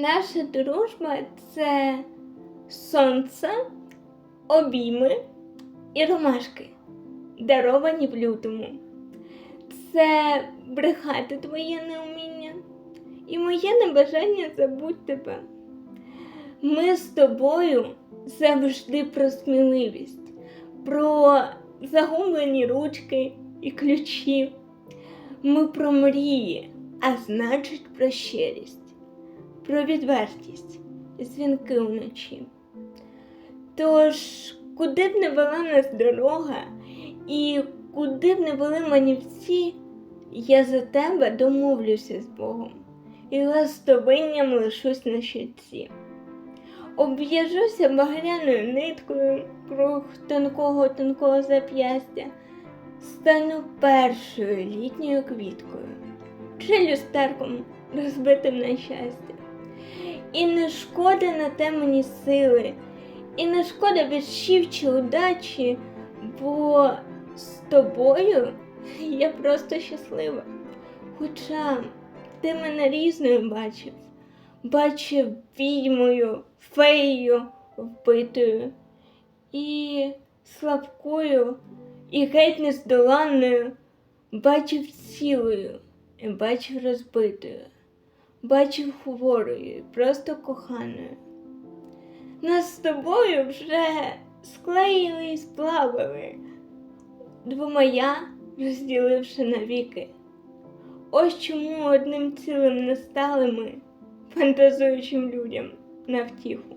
Наша дружба це сонце, обійми і ромашки, даровані в лютому. Це брехати твоє неуміння і моє небажання забудь тебе. Ми з тобою завжди про сміливість, про загублені ручки і ключі. Ми про мрії, а значить про щирість, про відвертість, дзвінки вночі. Тож, куди б не вела нас дорога, і куди б не вели манівці, я за тебе домовлюся з Богом і ластовинням лишусь на щитці. Обв'яжуся багряною ниткою круг тонкого тонкого зап'ястя, стану першою літньою квіткою, чи люстерком розбитим на щастя. І не шкода на те мені сили, і не шкода віршів чи удачі, бо з тобою я просто щаслива. Хоча ти мене різною бачив, бачив відьмою, феєю вбитою, і слабкою, і геть нездоланною, бачив цілою, і бачив розбитою, бачив хворою, просто коханою. Нас з тобою вже склеїли і сплавили, двома я розділивши навіки. Ось чому одним цілим не стали ми, фантазуючим людям на втіху.